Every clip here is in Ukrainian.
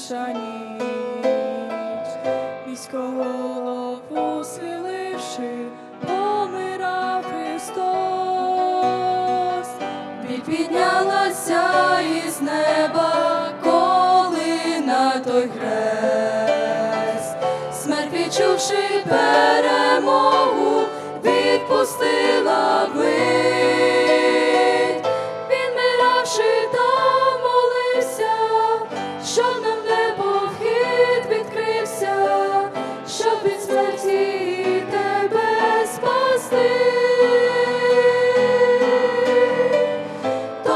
тиша ніч, міського голову силивши, помирав Христос, піднялася із неба, коли на той хрест, смерть відчувши перемогу, відпустила вить.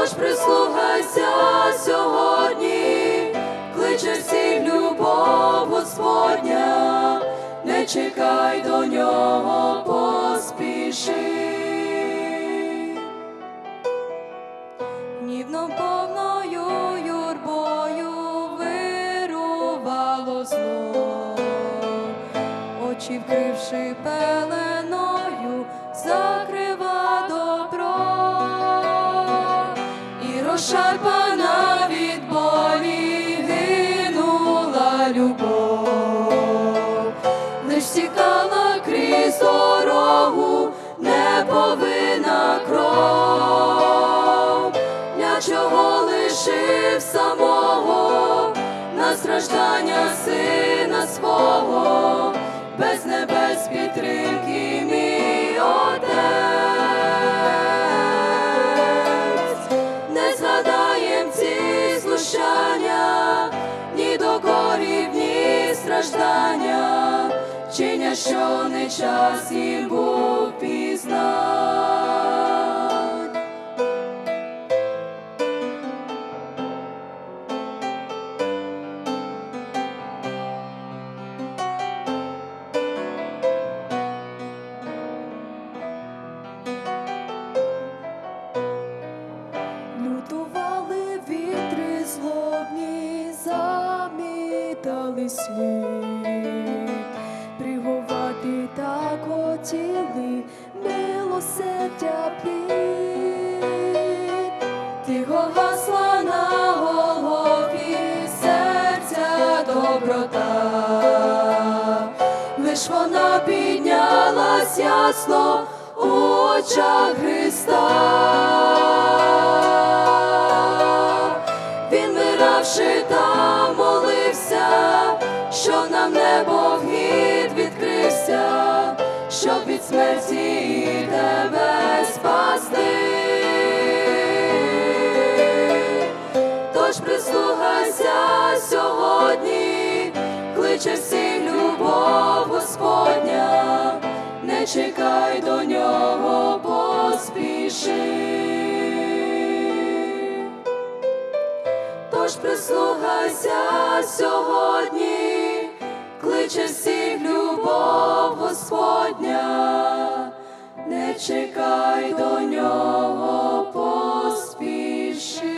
Тож прислухайся сьогодні, кличе всіх любов Господня, не чекай до нього, поспіши. Гнівно повною юрбою вирувало зло, очі вкривши пеленою, закрива і від болі любов, лиш стікала крізь дорогу неповинна кров, для чого лишив самого на страждання сина свого, без небес підтримки мій отець, що не час їм був пізнать. Лютували вітри злобні, замітали слід, хотіли милосердя плід. Тихо гасла на голові серця доброта, лиш вона піднялась ясно у очах Христа. Він миравши там молився, що нам небо відкрився, смерті тебе спасти. Тож прислухайся сьогодні, кличе всіх любов Господня, не чекай до нього, поспіши. Тож прислухайся чекай до нього поспіши.